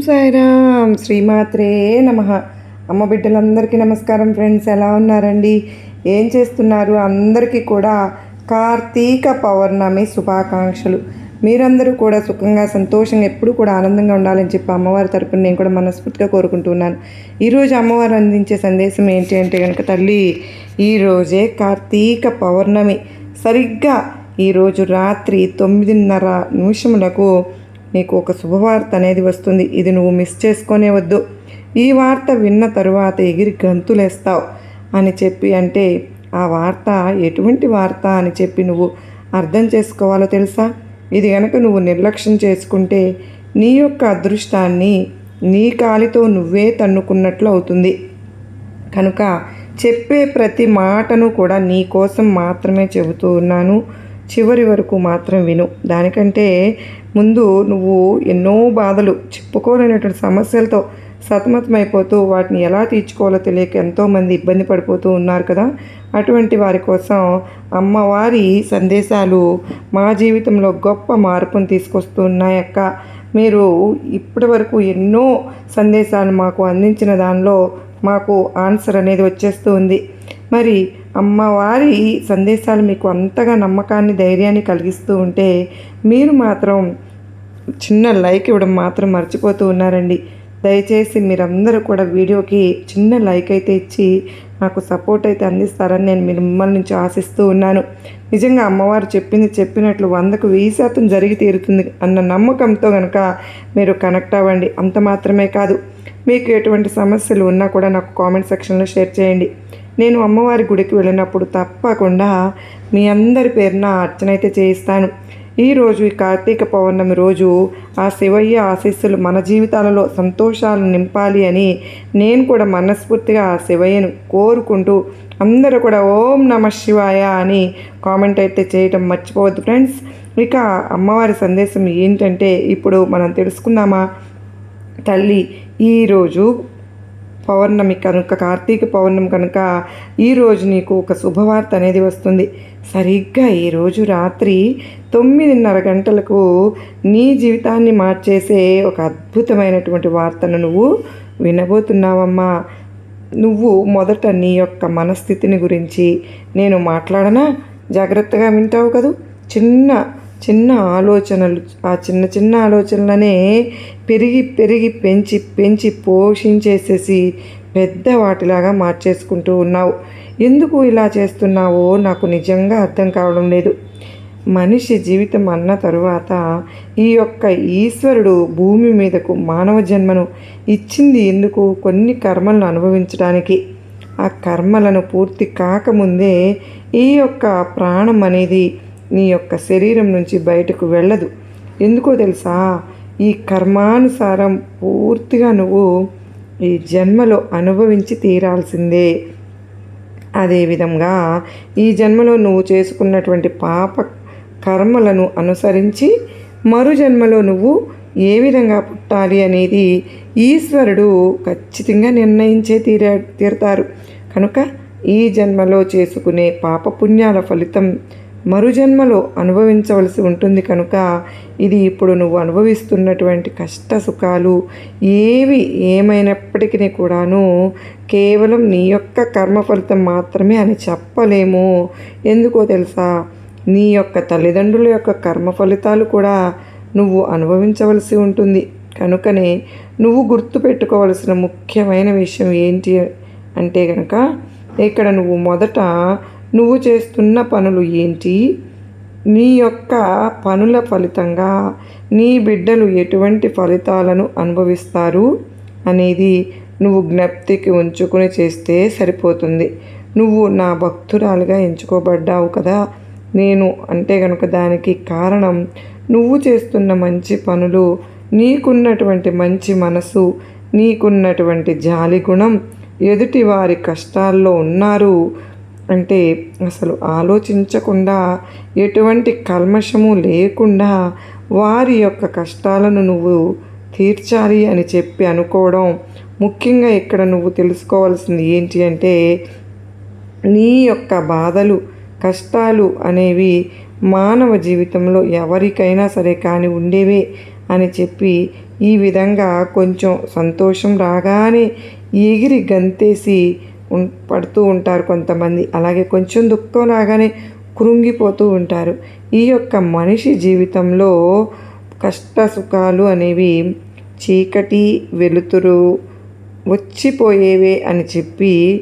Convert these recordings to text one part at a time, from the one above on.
సాయిరామ్. శ్రీమాత్రే నమ. అమ్మ బిడ్డలందరికీ నమస్కారం ఫ్రెండ్స్ ఎలా ఉన్నారండి? ఏం చేస్తున్నారు? అందరికీ కూడా కార్తీక పౌర్ణమి శుభాకాంక్షలు. మీరందరూ కూడా సుఖంగా సంతోషంగా ఎప్పుడు కూడా ఆనందంగా ఉండాలని చెప్పి అమ్మవారి తరపున నేను కూడా మనస్ఫూర్తిగా కోరుకుంటున్నాను. ఈరోజు అమ్మవారు అందించే సందేశం ఏంటి అంటే కనుక తల్లి ఈరోజే కార్తీక పౌర్ణమి. సరిగ్గా ఈరోజు రాత్రి తొమ్మిదిన్నర నిమిషములకు నీకు ఒక శుభవార్త అనేది వస్తుంది. ఇది నువ్వు మిస్ చేసుకునే వద్దు ఈ వార్త విన్న తరువాత ఎగిరి గంతులేస్తావు అని చెప్పి అంటే ఆ వార్త ఎటువంటి వార్త అని చెప్పి నువ్వు అర్థం చేసుకోవాలో తెలుసా? ఇది కనుక నువ్వు నిర్లక్ష్యం చేసుకుంటే నీ యొక్క అదృష్టాన్ని నీ కాలితో నువ్వే తన్నుకున్నట్లు అవుతుంది. కనుక చెప్పే ప్రతి మాటను కూడా నీ కోసం మాత్రమే చెబుతూ ఉన్నాను. చివరి వరకు మాత్రం విను. దానికంటే ముందు నువ్వు ఎన్నో బాధలు చెప్పుకోలేనటువంటి సమస్యలతో సతమతమైపోతూ వాటిని ఎలా తీర్చుకోవాలో తెలియక ఎంతోమంది ఇబ్బంది పడిపోతూ ఉన్నారు కదా. అటువంటి వారి కోసం అమ్మవారి సందేశాలు మా జీవితంలో గొప్ప మార్పును తీసుకొస్తూ ఉన్నాయక్క మీరు ఇప్పటి వరకు ఎన్నో సందేశాలు మాకు అందించిన దానిలో మాకు ఆన్సర్ అనేది వచ్చేస్తూ ఉంది. మరి అమ్మవారి సందేశాలు మీకు అంతగా నమ్మకాన్ని ధైర్యాన్ని కలిగిస్తూ ఉంటే మీరు మాత్రం చిన్న లైక్ ఇవ్వడం మాత్రం మర్చిపోతూ ఉన్నారండి. దయచేసి మీరందరూ కూడా వీడియోకి చిన్న లైక్ అయితే ఇచ్చి నాకు సపోర్ట్ అయితే అందిస్తారని నేను మీ మిమ్మల్ని నుంచి ఆశిస్తూ ఉన్నాను. నిజంగా అమ్మవారు చెప్పింది చెప్పినట్లు వందకు వెయ్యి శాతం జరిగి తీరుతుంది అన్న నమ్మకంతో కనుక మీరు కనెక్ట్ అవ్వండి. అంత మాత్రమే కాదు మీకు ఎటువంటి సమస్యలు ఉన్నా కూడా నాకు కామెంట్ సెక్షన్లో షేర్ చేయండి. నేను అమ్మవారి గుడికి వెళ్ళినప్పుడు తప్పకుండా మీ అందరి పేరున అర్చన అయితే చేయిస్తాను. ఈరోజు ఈ కార్తీక పౌర్ణమి రోజు ఆ శివయ్య ఆశీస్సులు మన జీవితాలలో సంతోషాలు నింపాలి అని నేను కూడా మనస్ఫూర్తిగా ఆ శివయ్యను కోరుకుంటూ అందరూ కూడా ఓం నమ శివాయ అని కామెంట్ అయితే చేయటం మర్చిపోవద్దు ఫ్రెండ్స్. ఇక అమ్మవారి సందేశం ఏంటంటే ఇప్పుడు మనం తెలుసుకుందామా? తల్లి ఈరోజు పౌర్ణమి కనుక కార్తీక పౌర్ణమి కనుక ఈరోజు నీకు ఒక శుభవార్త అనేది వస్తుంది. సరిగ్గా ఈరోజు రాత్రి తొమ్మిదిన్నర గంటలకు నీ జీవితాన్ని మార్చేసే ఒక అద్భుతమైనటువంటి వార్తను నువ్వు వినబోతున్నావమ్మా. నువ్వు మొదట నీ యొక్క మనస్థితిని గురించి నేను మాట్లాడనా? జాగ్రత్తగా వింటావు కదూ. చిన్న చిన్న ఆలోచనలు ఆ చిన్న చిన్న ఆలోచనలనే పెరిగి పెరిగి పెంచి పెంచి పోషించేసేసి పెద్ద వాటిలాగా మార్చేసుకుంటూ ఉన్నావు. ఎందుకు ఇలా చేస్తున్నావో నాకు నిజంగా అర్థం కావడం లేదు. మనిషి జీవితం అన్న తరువాత ఈ యొక్క ఈశ్వరుడు భూమి మీదకు మానవ జన్మను ఇచ్చింది ఎందుకు? కొన్ని కర్మలను అనుభవించడానికి. ఆ కర్మలను పూర్తి కాకముందే ఈ యొక్క ప్రాణం అనేది నీ యొక్క శరీరం నుంచి బయటకు వెళ్ళదు. ఎందుకో తెలుసా? ఈ కర్మానుసారం పూర్తిగా నువ్వు ఈ జన్మలో అనుభవించి తీరాల్సిందే. అదేవిధంగా ఈ జన్మలో నువ్వు చేసుకున్నటువంటి పాప కర్మలను అనుసరించి మరు జన్మలో నువ్వు ఏ విధంగా పుట్టాలి అనేది ఈశ్వరుడు ఖచ్చితంగా నిర్ణయించే తీరా తీరుతారు. కనుక ఈ జన్మలో చేసుకునే పాపపుణ్యాల ఫలితం మరుజన్మలో అనుభవించవలసి ఉంటుంది కనుక ఇది ఇప్పుడు నువ్వు అనుభవిస్తున్నటువంటి కష్ట సుఖాలు ఏవి ఏమైనప్పటికీ కూడాను కేవలం నీ యొక్క కర్మ ఫలితం మాత్రమే అని చెప్పలేము. ఎందుకో తెలుసా? నీ యొక్క తల్లిదండ్రుల యొక్క కర్మ ఫలితాలు కూడా నువ్వు అనుభవించవలసి ఉంటుంది. కనుకనే నువ్వు గుర్తుపెట్టుకోవలసిన ముఖ్యమైన విషయం ఏంటి అంటే కనుక ఇక్కడ నువ్వు మొదట నువ్వు చేస్తున్న పనులు ఏంటి? నీ యొక్క పనుల ఫలితంగా నీ బిడ్డలు ఎటువంటి ఫలితాలను అనుభవిస్తారు? అనేది నువ్వు జ్ఞప్తికి ఉంచుకుని చేస్తే సరిపోతుంది. నువ్వు నా భక్తురాలుగా ఎంచుకోబడ్డావు కదా. నేను అంటే కనుక దానికి కారణం నువ్వు చేస్తున్న మంచి పనులు నీకున్నటువంటి మంచి మనసు నీకున్నటువంటి జాలి గుణం ఎదుటి వారి కష్టాల్లో ఉన్నారు. అంటే అసలు ఆలోచించకుండా ఎటువంటి కల్మషము లేకుండా వారి యొక్క కష్టాలను నువ్వు తీర్చాలి అని చెప్పి అనుకోవడం ముఖ్యంగా ఇక్కడ నువ్వు తెలుసుకోవాల్సింది ఏంటి అంటే నీ యొక్క బాధలు కష్టాలు అనేవి మానవ జీవితంలో ఎవరికైనా సరే కానీ ఉండేవే అని చెప్పి ఈ విధంగా కొంచెం సంతోషం రాగానే ఎగిరి గంతేసి పడుతూ ఉంటారు కొంతమంది. అలాగే కొంచెం దుఃఖం రాగానే కృంగిపోతూ ఉంటారు. ఈ యొక్క మనిషి జీవితంలో కష్ట సుఖాలు అనేవి చీకటి వెలుతురు వచ్చిపోయేవే అని చెప్పి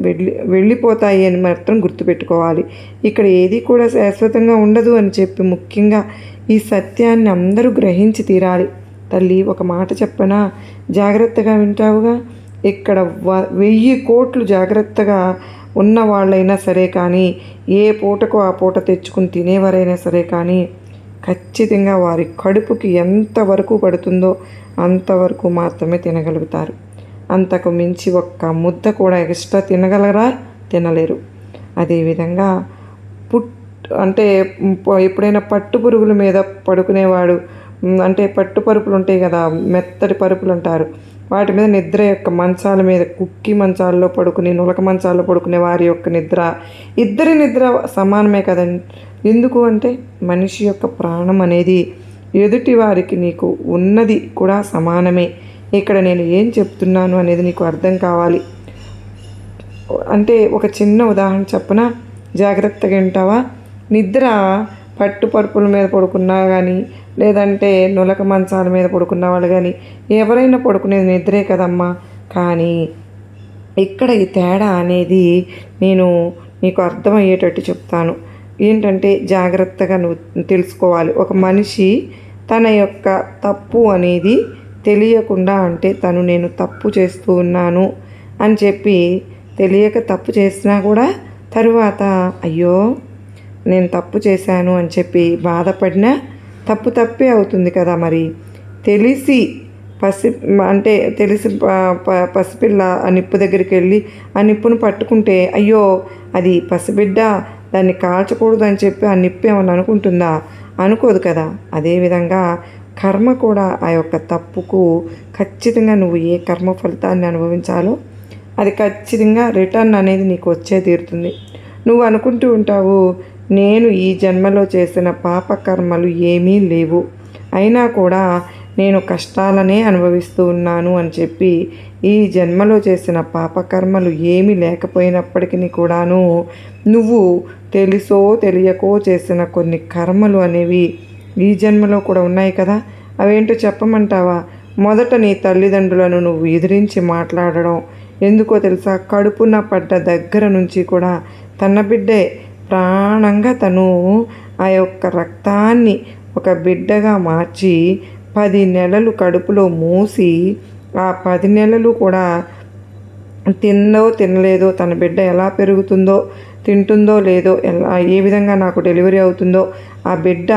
వెళ్ళి వెళ్ళిపోతాయి అని మాత్రం గుర్తుపెట్టుకోవాలి. ఇక్కడ ఏది కూడా శాశ్వతంగా ఉండదు అని చెప్పి ముఖ్యంగా ఈ సత్యాన్ని అందరూ గ్రహించి తీరాలి. తల్లి ఒక మాట చెప్పనా? జాగ్రత్తగా వింటావుగా? ఇక్కడ వ వెయ్యి కోట్లు జాగ్రత్తగా ఉన్న వాళ్ళైనా సరే కానీ ఏ పూటకు ఆ పూట తెచ్చుకుని తినేవారైనా సరే కానీ ఖచ్చితంగా వారి కడుపుకి ఎంతవరకు పడుతుందో అంతవరకు మాత్రమే తినగలుగుతారు. అంతకు మించి ఒక్క ముద్ద కూడా ఎక్స్ట్రా తినగలరా? తినలేరు. అదేవిధంగా పుట్ అంటే ఎప్పుడైనా పట్టు పురుగుల మీద పడుకునేవాడు అంటే పట్టు పరుపులు ఉంటాయి కదా మెత్తటి పరుపులు అంటారు వాటి మీద నిద్ర యొక్క మంచాల మీద కుక్కి మంచాల్లో పడుకుని నులక మంచాల్లో పడుకునే వారి యొక్క నిద్ర. ఇద్దరి నిద్ర సమానమే కదండి. ఎందుకు అంటే మనిషి యొక్క ప్రాణం అనేది ఎదుటి వారికి నీకు ఉన్నది కూడా సమానమే. ఇక్కడ నేను ఏం చెప్తున్నాను అనేది నీకు అర్థం కావాలి. అంటే ఒక చిన్న ఉదాహరణ చెప్పన? జాగ్రత్తగా వింటావా? నిద్ర పట్టు పరుపుల మీద పడుకున్నా కానీ లేదంటే నులక మంచాల మీద పడుకున్న వాళ్ళు కానీ ఎవరైనా పడుకునేది నిద్రే కదమ్మా. కానీ ఇక్కడ ఈ తేడా అనేది నేను నీకు అర్థమయ్యేటట్టు చెప్తాను. ఏంటంటే జాగ్రత్తగా నువ్వు తెలుసుకోవాలి. ఒక మనిషి తన యొక్క తప్పు అనేది తెలియకుండా అంటే తను నేను తప్పు చేస్తూ ఉన్నాను అని చెప్పి తెలియక తప్పు చేసినా కూడా తరువాత అయ్యో నేను తప్పు చేశాను అని చెప్పి బాధపడినా తప్పు తప్పే అవుతుంది కదా మరి. తెలిసి పసి అంటే తెలిసి ప- పసిపిల్ల ఆ నిప్పు దగ్గరికి వెళ్ళి ఆ నిప్పును పట్టుకుంటే అయ్యో అది పసిబిడ్డ దాన్ని కాల్చకూడదు అని చెప్పి ఆ నిప్పు ఏమని అనుకుంటుందా? అనుకోదు కదా. అదేవిధంగా కర్మ కూడా ఆ యొక్క తప్పుకు ఖచ్చితంగా నువ్వు ఏ కర్మ ఫలితాన్ని అనుభవించాలో అది ఖచ్చితంగా రిటర్న్ అనేది నీకు వచ్చే తీరుతుంది. నువ్వు అనుకుంటూ ఉంటావు నేను ఈ జన్మలో చేసిన పాపకర్మలు ఏమీ లేవు. అయినా కూడా నేను కష్టాలనే అనుభవిస్తూ ఉన్నాను అని చెప్పి ఈ జన్మలో చేసిన పాపకర్మలు ఏమీ లేకపోయినప్పటికీ కూడాను నువ్వు తెలుసో తెలియకో చేసిన కొన్ని కర్మలు అనేవి ఈ జన్మలో కూడా ఉన్నాయి కదా? అవేంటో చెప్పమంటావా? మొదట నీ తల్లిదండ్రులను నువ్వు ఎదిరించి మాట్లాడడం ఎందుకో తెలుసా? కడుపున పడ్డ దగ్గర నుంచి కూడా తన బిడ్డే ప్రాణంగా తను ఆ యొక్క రక్తాన్ని ఒక బిడ్డగా మార్చి పది నెలలు కడుపులో మూసి ఆ పది నెలలు కూడా తిందో తినలేదో తన బిడ్డ ఎలా పెరుగుతుందో తింటుందో లేదో ఎలా ఏ విధంగా నాకు డెలివరీ అవుతుందో ఆ బిడ్డ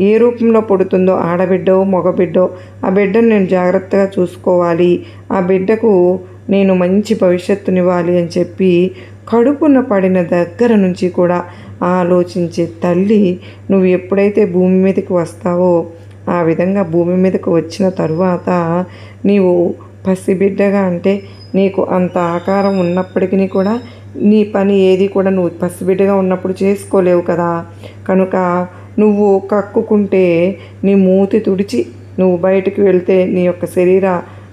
ఏ రూపంలో పుడుతుందో ఆడబిడ్డో మగబిడ్డో ఆ బిడ్డను నేను జాగ్రత్తగా చూసుకోవాలి. ఆ బిడ్డకు నేను మంచి భవిష్యత్తునివ్వాలి అని చెప్పి కడుపున పడిన దగ్గర నుంచి కూడా ఆలోచించే తల్లి నువ్వు ఎప్పుడైతే భూమి మీదకి వస్తావో ఆ విధంగా భూమి మీదకు వచ్చిన తరువాత నీవు పసిబిడ్డగా అంటే నీకు అంత ఆకారం ఉన్నప్పటికీ కూడా నీ పని ఏది కూడా నువ్వు పసిబిడ్డగా ఉన్నప్పుడు చేసుకోలేవు కదా. కనుక నువ్వు కక్కుకుంటే నీ మూతి తుడిచి నువ్వు బయటకు వెళ్తే నీ యొక్క శరీర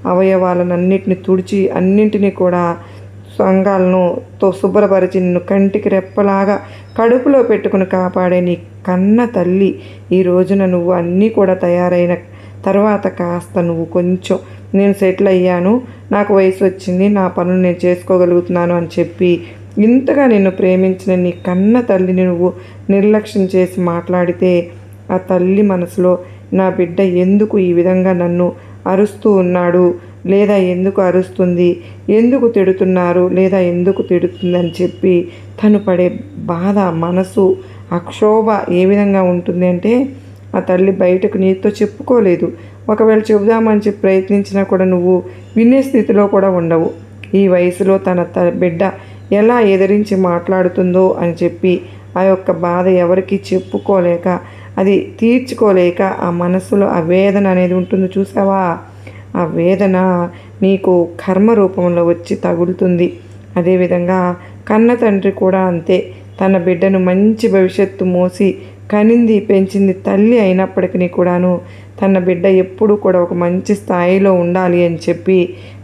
అవయవాలన్నిటిని తుడిచి అన్నింటినీ కూడా సంఘాలను తో శుభ్రపరిచి నిన్ను కంటికి రెప్పలాగా కడుపులో పెట్టుకుని కాపాడే నీ కన్న తల్లి ఈ రోజున నువ్వు అన్నీ కూడా తయారైన తర్వాత కాస్త నువ్వు కొంచెం నేను సెటిల్ అయ్యాను నాకు వయసు వచ్చింది నా పనులు నేను చేసుకోగలుగుతున్నాను అని చెప్పి ఇంతగా నిన్ను ప్రేమించిన నీ కన్న తల్లిని నువ్వు నిర్లక్ష్యం చేసి మాట్లాడితే ఆ తల్లి మనసులో నా బిడ్డ ఎందుకు ఈ విధంగా నన్ను అరుస్తూ ఉన్నాడు? లేదా ఎందుకు అరుస్తుంది? ఎందుకు తిడుతున్నారు? లేదా ఎందుకు తిడుతుందని చెప్పి తను పడే బాధ మనసు అక్షోభ ఏ విధంగా ఉంటుంది అంటే ఆ తల్లి బయటకు నీతో చెప్పుకోలేదు. ఒకవేళ చెబుదామని చెప్పి ప్రయత్నించినా కూడా నువ్వు వినే స్థితిలో కూడా ఉండవు. ఈ వయసులో తన త బిడ్డ ఎలా ఎదిరించి మాట్లాడుతుందో అని చెప్పి ఆ యొక్క బాధ ఎవరికి చెప్పుకోలేక అది తీర్చుకోలేక ఆ మనసులో ఆ వేదన అనేది ఉంటుంది చూసావా? ఆ వేదన నీకు కర్మ రూపంలో వచ్చి తగులుతుంది. అదేవిధంగా కన్న తండ్రి కూడా అంతే. తన బిడ్డను మంచి భవిష్యత్తు మోసి కనింది పెంచింది తల్లి అయినప్పటికీ కూడాను తన బిడ్డ ఎప్పుడు కూడా ఒక మంచి స్థాయిలో ఉండాలి అని చెప్పి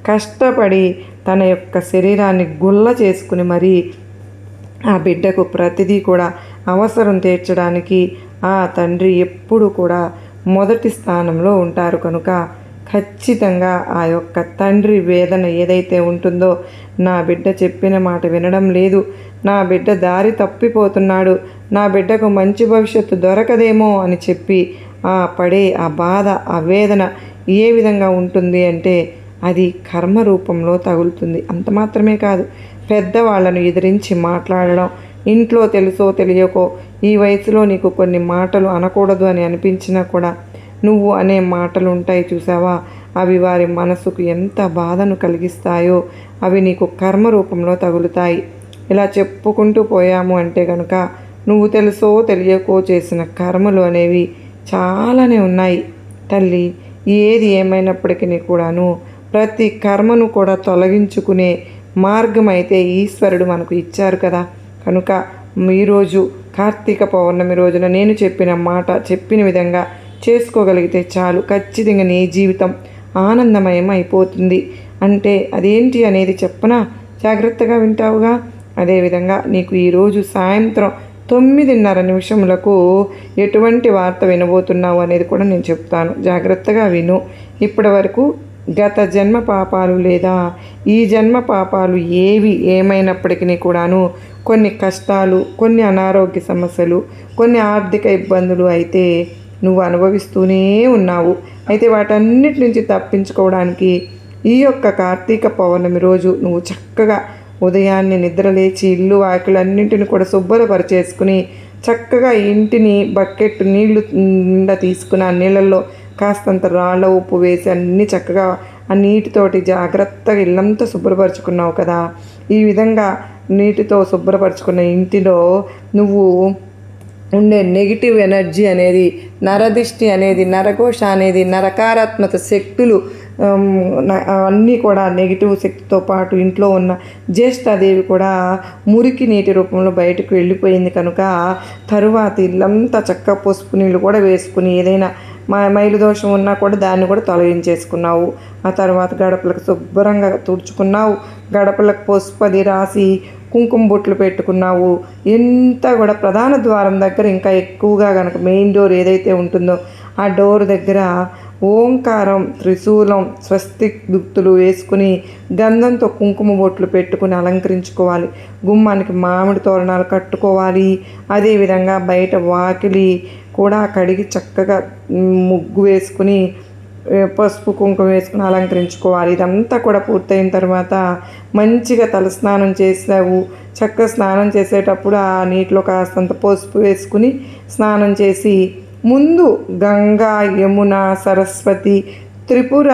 కష్టపడి తన యొక్క శరీరాన్ని గుల్ల చేసుకుని మరీ ఆ బిడ్డకు ప్రతిదీ కూడా అవసరం తీర్చడానికి ఆ తండ్రి ఎప్పుడు కూడా మొదటి స్థానంలో ఉంటారు కనుక ఖచ్చితంగా ఆ యొక్క తండ్రి వేదన ఏదైతే ఉంటుందో నా బిడ్డ చెప్పిన మాట వినడం లేదు. నా బిడ్డ దారి తప్పిపోతున్నాడు. నా బిడ్డకు మంచి భవిష్యత్తు దొరకదేమో అని చెప్పి ఆ పడే ఆ బాధ ఆ వేదన ఏ విధంగా ఉంటుంది అంటే అది కర్మ రూపంలో తగులుతుంది. అంత మాత్రమే కాదు పెద్దవాళ్ళను ఎదిరించి మాట్లాడడం ఇంట్లో తెలుసో తెలియకో ఈ వయసులో నీకు కొన్ని మాటలు అనకూడదు అని అనిపించినా కూడా నువ్వు అనే మాటలు ఉంటాయి చూసావా? అవి వారి మనసుకు ఎంత బాధను కలిగిస్తాయో అవి నీకు కర్మ రూపంలో తగులుతాయి. ఇలా చెప్పుకుంటూ పోయాము అంటే కనుక నువ్వు తెలుసో తెలియకో చేసిన కర్మలు అనేవి చాలానే ఉన్నాయి. తల్లి ఏది ఏమైనప్పటికీ కూడాను ప్రతి కర్మను కూడా తొలగించుకునే మార్గం అయితే ఈశ్వరుడు మనకు ఇచ్చారు కదా. కనుక ఈరోజు కార్తీక పౌర్ణమి రోజున నేను చెప్పిన మాట చెప్పిన విధంగా చేసుకోగలిగితే చాలు. ఖచ్చితంగా నీ జీవితం ఆనందమయం అయిపోతుంది అంటే అదేంటి అనేది చెప్పనా? జాగ్రత్తగా వింటావుగా? అదేవిధంగా నీకు ఈరోజు సాయంత్రం తొమ్మిదిన్నర నిమిషములకు ఎటువంటి వార్త వినబోతున్నావు అనేది కూడా నేను చెప్తాను. జాగ్రత్తగా విను. ఇప్పటి వరకు గత జన్మ పాపాలు లేదా ఈ జన్మ పాపాలు ఏవి ఏమైనప్పటికీ కూడాను కొన్ని కష్టాలు కొన్ని అనారోగ్య సమస్యలు కొన్ని ఆర్థిక ఇబ్బందులు అయితే నువ్వు అనుభవిస్తూనే ఉన్నావు. అయితే వాటన్నిటి నుంచి తప్పించుకోవడానికి ఈ యొక్క కార్తీక పౌర్ణమి రోజు నువ్వు చక్కగా ఉదయాన్నే నిద్రలేచి ఇల్లు వాకిలన్నింటిని కూడా శుభ్రపరిచేసుకుని చక్కగా ఇంటిని బకెట్ నీళ్ళు నిండా తీసుకుని ఆ నీళ్ళల్లో కాస్తంత రాళ్ళ ఉప్పు వేసి అన్నీ చక్కగా ఆ నీటితోటి జాగ్రత్తగా ఇల్లంతా శుభ్రపరచుకున్నావు కదా. ఈ విధంగా నీటితో శుభ్రపరచుకున్న ఇంటిలో నువ్వు ఉండే నెగిటివ్ ఎనర్జీ అనేది నరదిష్టి అనేది నరఘోష అనేది నరకారాత్మక శక్తులు అన్నీ కూడా నెగిటివ్ శక్తితో పాటు ఇంట్లో ఉన్న జ్యేష్ఠాదేవి కూడా మురికి నీటి రూపంలో బయటకు వెళ్ళిపోయింది కనుక తరువాత ఇల్లంతా చక్క పసుపు నీళ్ళు కూడా వేసుకుని ఏదైనా మా మైలు దోషం ఉన్నా కూడా దాన్ని కూడా తొలగించేసుకున్నావు. ఆ తర్వాత గడపలకు శుభ్రంగా తుడుచుకున్నావు. గడపలకు పసుపది రాసి కుంకుమ బొట్లు పెట్టుకున్నావు. ఎంత కూడా ప్రధాన ద్వారం దగ్గర ఇంకా ఎక్కువగా కనుక మెయిన్ డోర్ ఏదైతే ఉంటుందో ఆ డోర్ దగ్గర ఓంకారం త్రిశూలం స్వస్తి దుక్తులు వేసుకుని గంధంతో కుంకుమ బొట్లు పెట్టుకుని అలంకరించుకోవాలి. గుమ్మానికి మామిడి తోరణాలు కట్టుకోవాలి. అదేవిధంగా బయట వాకిలి కూడా కడిగి చక్కగా ముగ్గు వేసుకుని పసుపు కుంకుమ వేసుకుని అలంకరించుకోవాలి. ఇదంతా కూడా పూర్తయిన తర్వాత మంచిగా తలస్నానం చేసావు. చక్కగా స్నానం చేసేటప్పుడు ఆ నీటిలో కాస్తంత పసుపు వేసుకుని స్నానం చేసి ముందు గంగా యమున సరస్వతి త్రిపుర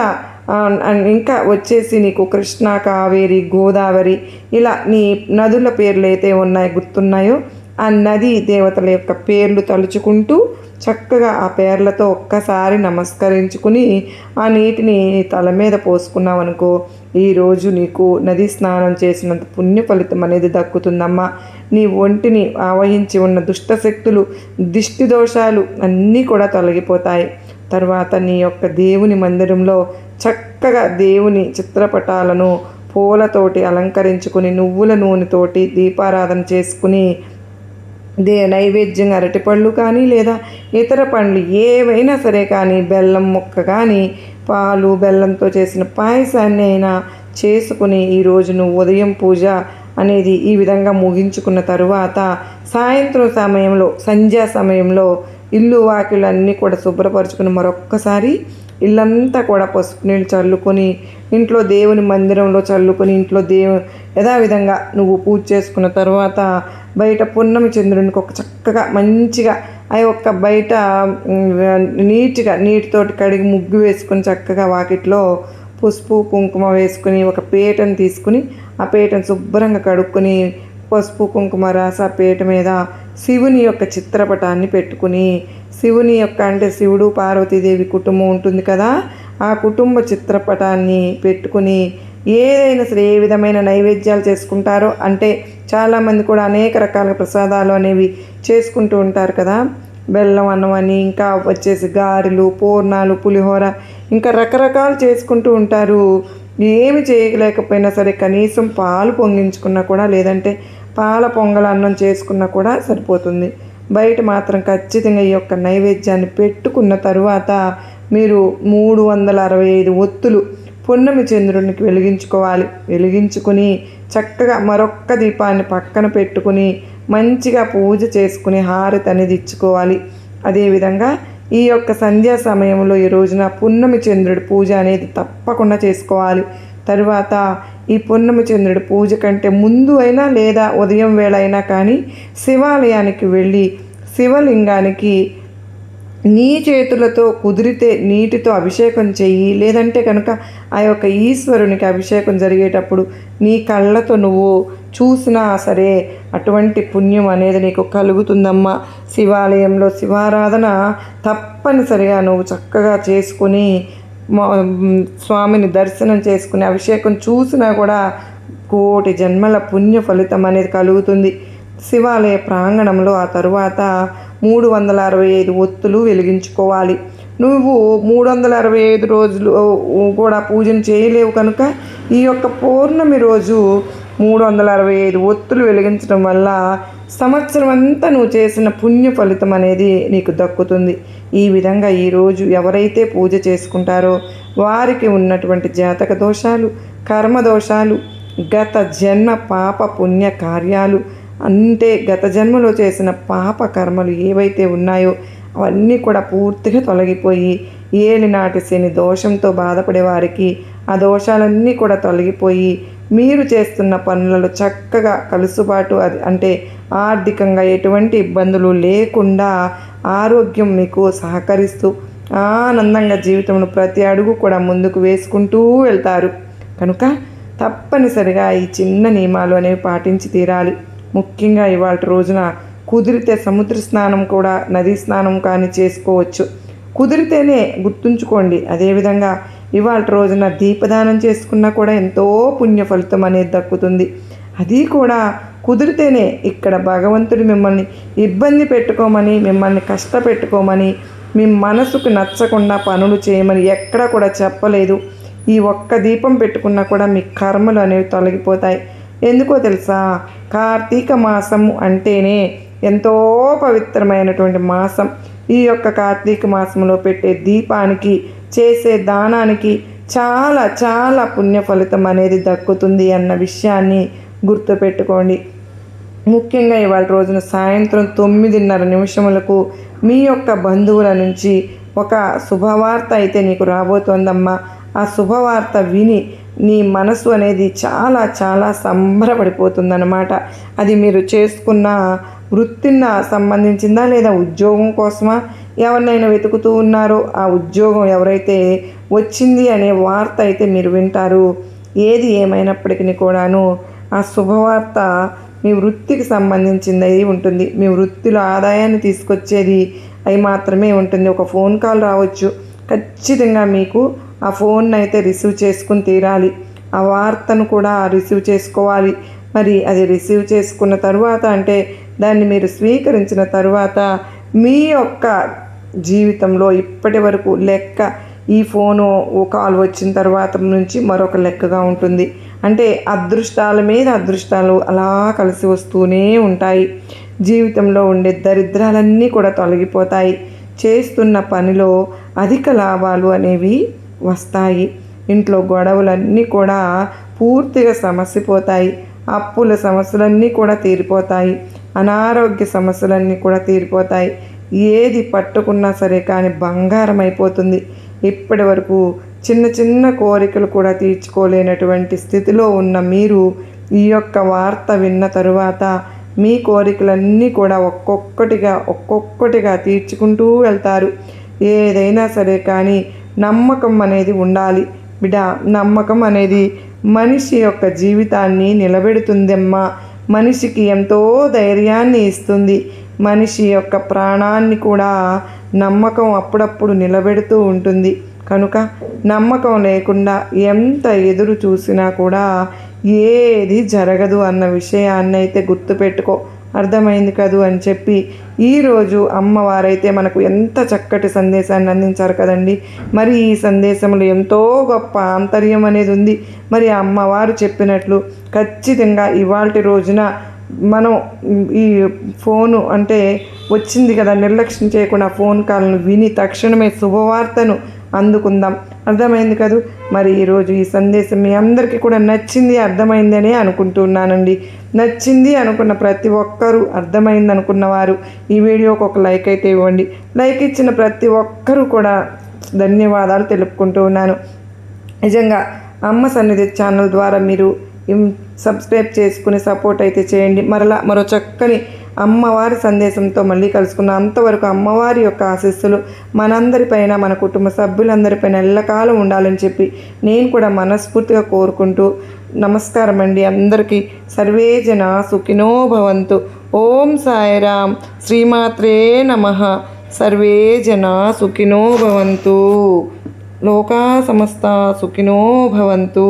ఇంకా వచ్చేసి నీకు కృష్ణ కావేరి గోదావరి ఇలా నీ నదుల పేర్లు అయితే ఉన్నాయి గుర్తున్నాయో ఆ నది దేవతల యొక్క పేర్లు తలుచుకుంటూ చక్కగా ఆ పేర్లతో ఒక్కసారి నమస్కరించుకుని ఆ నీటిని తల మీద పోసుకున్నావనుకో ఈరోజు నీకు నది స్నానం చేసినంత పుణ్య ఫలితం అనేది దక్కుతుందమ్మా. నీ ఒంటిని ఆవహించి ఉన్న దుష్టశక్తులు దిష్టి దోషాలు అన్నీ కూడా తొలగిపోతాయి. తర్వాత నీ యొక్క దేవుని మందిరంలో చక్కగా దేవుని చిత్రపటాలను పూలతోటి అలంకరించుకుని నువ్వుల నూనెతోటి దీపారాధన చేసుకుని దే నైవేద్యం అరటిపళ్ళు కానీ లేదా ఇతర పండ్లు ఏవైనా సరే కానీ బెల్లం ముక్క కానీ పాలు బెల్లంతో చేసిన పాయసాన్ని అయినా చేసుకుని ఈరోజును ఉదయం పూజ అనేది ఈ విధంగా ముగించుకున్న తరువాత సాయంత్రం సమయంలో సంధ్యా సమయంలో ఇల్లు వాకిళ్ళు అన్నీ కూడా శుభ్రపరచుకుని మరొక్కసారి ఇల్లంతా కూడా పసుపు నీళ్ళు చల్లుకొని ఇంట్లో దేవుని మందిరంలో చల్లుకొని ఇంట్లో దేవు యథావిధంగా నువ్వు పూజ చేసుకున్న తర్వాత బయట పున్నమి చంద్రునికి ఒక చక్కగా మంచిగా ఆ యొక్క బయట నీట్గా నీటితోటి కడిగి ముగ్గు వేసుకొని చక్కగా వాకిట్లో పసుపు కుంకుమ వేసుకుని ఒక పీటను తీసుకుని ఆ పీటను శుభ్రంగా కడుక్కొని పసుపు కుంకుమ రాసి ఆ పీట మీద శివుని యొక్క చిత్రపటాన్ని పెట్టుకుని శివుని యొక్క అంటే శివుడు పార్వతీదేవి కుటుంబం ఉంటుంది కదా ఆ కుటుంబ చిత్రపటాన్ని పెట్టుకుని ఏదైనా సరే ఏ విధమైన నైవేద్యాలు చేసుకుంటారో అంటే చాలామంది కూడా అనేక రకాల ప్రసాదాలు అనేవి చేసుకుంటూ ఉంటారు కదా. బెల్లం అన్నం అని ఇంకా వచ్చేసి గారెలు పూర్ణాలు పులిహోర ఇంకా రకరకాలు చేసుకుంటూ ఉంటారు. ఏమి చేయలేకపోయినా సరే కనీసం పాలు పొంగించుకున్నా కూడా లేదంటే పాల పొంగల అన్నం చేసుకున్నా కూడా సరిపోతుంది. బయట మాత్రం ఖచ్చితంగా ఈ యొక్క నైవేద్యాన్ని పెట్టుకున్న తరువాత మీరు మూడు వందల అరవై ఐదు ఒత్తులు పున్నమి చంద్రునికి వెలిగించుకోవాలి. వెలిగించుకుని చక్కగా మరొక్క దీపాన్ని పక్కన పెట్టుకుని మంచిగా పూజ చేసుకుని హారతి అనేది ఇచ్చుకోవాలి. అదేవిధంగా ఈ యొక్క సంధ్యా సమయంలో ఈ రోజున పున్నమి చంద్రుడి పూజ అనేది తప్పకుండా చేసుకోవాలి. తరువాత ఈ పున్నమి చంద్రుడి పూజ కంటే ముందు అయినా లేదా ఉదయం వేళ అయినా కానీ శివాలయానికి వెళ్ళి శివలింగానికి నీ చేతులతో కుదిరితే నీటితో అభిషేకం చెయ్యి. లేదంటే కనుక ఆ యొక్క ఈశ్వరునికి అభిషేకం జరిగేటప్పుడు నీ కళ్ళతో నువ్వు చూసినా సరే అటువంటి పుణ్యం అనేది నీకు కలుగుతుందమ్మా. శివాలయంలో శివారాధన తప్పనిసరిగా నువ్వు చక్కగా చేసుకుని మా- స్వామిని దర్శనం చేసుకుని అభిషేకం చూసినా కూడా కోటి జన్మల పుణ్య ఫలితం అనేది కలుగుతుంది. శివాలయ ప్రాంగణంలో ఆ తరువాత మూడు వందల అరవై ఐదు ఒత్తులు వెలిగించుకోవాలి. నువ్వు మూడు వందల అరవై ఐదు రోజులు కూడా పూజను చేయలేవు కనుక ఈ యొక్క పౌర్ణమి రోజు మూడు వందల అరవై ఐదు ఒత్తులు వెలిగించడం వల్ల సంవత్సరం అంతా నువ్వు చేసిన పుణ్య ఫలితం అనేది నీకు దక్కుతుంది. ఈ విధంగా ఈరోజు ఎవరైతే పూజ చేసుకుంటారో వారికి ఉన్నటువంటి జాతక దోషాలు కర్మ దోషాలు గత జన్మ పాప పుణ్య కార్యాలు అంటే గత జన్మలో చేసిన పాప కర్మలు ఏవైతే ఉన్నాయో అవన్నీ కూడా పూర్తిగా తొలగిపోయి ఏలినాటి శని దోషంతో బాధపడే వారికి ఆ దోషాలన్నీ కూడా తొలగిపోయి మీరు చేస్తున్న పనులలో చక్కగా కలుసుబాటు అది అంటే ఆర్థికంగా ఎటువంటి ఇబ్బందులు లేకుండా ఆరోగ్యం మీకు సహకరిస్తూ ఆనందంగా జీవితంలో ప్రతి అడుగు కూడా ముందుకు వేసుకుంటూ వెళ్తారు. కనుక తప్పనిసరిగా ఈ చిన్న నియమాలు అనేవి పాటించి తీరాలి. ముఖ్యంగా ఇవాళ రోజున కుదిరితే సముద్ర స్నానం కూడా నదీ స్నానం కానీ చేసుకోవచ్చు. కుదిరితేనే గుర్తుంచుకోండి. అదేవిధంగా ఇవాళ రోజున దీపదానం చేసుకున్నా కూడా ఎంతో పుణ్య ఫలితం అనేది దక్కుతుంది. అది కూడా కుదిరితేనే ఇక్కడ భగవంతుడు మిమ్మల్ని ఇబ్బంది పెట్టుకోమని మిమ్మల్ని కష్టపెట్టుకోమని మీ మనసుకు నచ్చకుండా పనులు చేయమని ఎక్కడా కూడా చెప్పలేదు. ఈ ఒక్క దీపం పెట్టుకున్నా కూడా మీ కర్మలు అనేవి తొలగిపోతాయి. ఎందుకో తెలుసా? కార్తీక మాసము అంటేనే ఎంతో పవిత్రమైనటువంటి మాసం. ఈ యొక్క కార్తీక మాసంలో పెట్టే దీపానికి చేసే దానానికి చాలా చాలా పుణ్య ఫలితం అనేది దక్కుతుంది అన్న విషయాన్ని గుర్తుపెట్టుకోండి. ముఖ్యంగా ఇవాళ రోజున సాయంత్రం తొమ్మిదిన్నర నిమిషములకు మీ యొక్క బంధువుల నుంచి ఒక శుభవార్త అయితే నీకు రాబోతోందమ్మా. ఆ శుభవార్త విని నీ మనసు అనేది చాలా చాలా సంబరపడిపోతుందన్నమాట. అది మీరు చేసుకున్న వృత్తిన సంబంధించిందా లేదా ఉద్యోగం కోసమా ఎవరినైనా వెతుకుతూ ఉన్నారో ఆ ఉద్యోగం ఎవరైతే వచ్చింది అనే వార్త అయితే మీరు వింటారు. ఏది ఏమైనప్పటికీ కూడాను ఆ శుభవార్త మీ వృత్తికి సంబంధించింది ఉంటుంది. మీ వృత్తిలో ఆదాయాన్ని తీసుకొచ్చేది అవి మాత్రమే ఉంటుంది. ఒక ఫోన్ కాల్ రావచ్చు. ఖచ్చితంగా మీకు ఆ ఫోన్ అయితే రిసీవ్ చేసుకుని తీరాలి. ఆ వార్తను కూడా రిసీవ్ చేసుకోవాలి. మరి అది రిసీవ్ చేసుకున్న తర్వాత అంటే దాన్ని మీరు స్వీకరించిన తర్వాత మీ యొక్క జీవితంలో ఇప్పటి వరకు లెక్క ఈ ఫోను ఓ కాల్ వచ్చిన తర్వాత నుంచి మరొక లెక్కగా ఉంటుంది. అంటే అదృష్టాల మీద అదృష్టాలు అలా కలిసి వస్తూనే ఉంటాయి. జీవితంలో ఉండే దరిద్రాలన్నీ కూడా తొలగిపోతాయి. చేస్తున్న పనిలో అధిక లాభాలు అనేవి వస్తాయి. ఇంట్లో గొడవలన్నీ కూడా పూర్తిగా సమసిపోతాయి. అప్పుల సమస్యలన్నీ కూడా తీరిపోతాయి. అనారోగ్య సమస్యలన్నీ కూడా తీరిపోతాయి. ఏది పట్టుకున్నా సరే కానీ బంగారం అయిపోతుంది ఇప్పటి వరకు చిన్న చిన్న కోరికలు కూడా తీర్చుకోలేనటువంటి స్థితిలో ఉన్న మీరు ఈ యొక్క వార్త విన్న తరువాత మీ కోరికలన్నీ కూడా ఒక్కొక్కటిగా ఒక్కొక్కటిగా తీర్చుకుంటూ వెళ్తారు. ఏదైనా సరే కానీ నమ్మకం అనేది ఉండాలి. బిడ్డ నమ్మకం అనేది మనిషి యొక్క జీవితాన్ని నిలబెడుతుందమ్మా. మనిషికి ఎంతో ధైర్యాన్ని ఇస్తుంది. మనిషి యొక్క ప్రాణాన్ని కూడా నమ్మకం అప్పుడప్పుడు నిలబెడుతూ ఉంటుంది. కనుక నమ్మకం లేకుండా ఎంత ఎదురు చూసినా కూడా ఏది జరగదు అన్న విషయాన్ని అయితే గుర్తుపెట్టుకో అర్థమైంది కదూ అని చెప్పి ఈరోజు అమ్మవారైతే మనకు ఎంత చక్కటి సందేశాన్ని అందించారు కదండి. మరి ఈ సందేశంలో ఎంతో గొప్ప ఆంతర్యం అనేది ఉంది. మరి అమ్మవారు చెప్పినట్లు ఖచ్చితంగా ఇవాళ రోజున మనం ఈ ఫోను అంటే వచ్చింది కదా నిర్లక్ష్యం చేయకుండా ఫోన్ కాల్ను విని తక్షణమే శుభవార్తను అందుకుందాం. అర్థమైంది కదూ? మరి ఈరోజు ఈ సందేశం మీ అందరికీ కూడా నచ్చింది అర్థమైందని అనుకుంటున్నానండి. నచ్చింది అనుకున్న ప్రతి ఒక్కరూ అర్థమైంది అనుకున్న వారు ఈ వీడియోకి ఒక లైక్ అయితే ఇవ్వండి. లైక్ ఇచ్చిన ప్రతి ఒక్కరూ కూడా ధన్యవాదాలు తెలుపుకుంటూ ఉన్నాను. నిజంగా అమ్మ సన్నిధి ఛానల్ ద్వారా మీరు సబ్స్క్రైబ్ చేసుకుని సపోర్ట్ అయితే చేయండి. మరలా మరో చక్కని అమ్మవారి సందేశంతో మళ్ళీ కలుసుకున్నాం అంతవరకు అమ్మవారి యొక్క ఆశస్సులు మనందరిపైన మన కుటుంబ సభ్యులందరిపైన ఎల్లకాలం ఉండాలని చెప్పి నేను కూడా మనస్ఫూర్తిగా కోరుకుంటూ నమస్కారం అండి అందరికీ సర్వే జన సుఖినో భవంతు. ఓం సాయిరామ్ శ్రీమాత్రే నమ. సర్వే జన సుఖినో భవంతు. లోకా సమస్త సుఖినో భవంతు.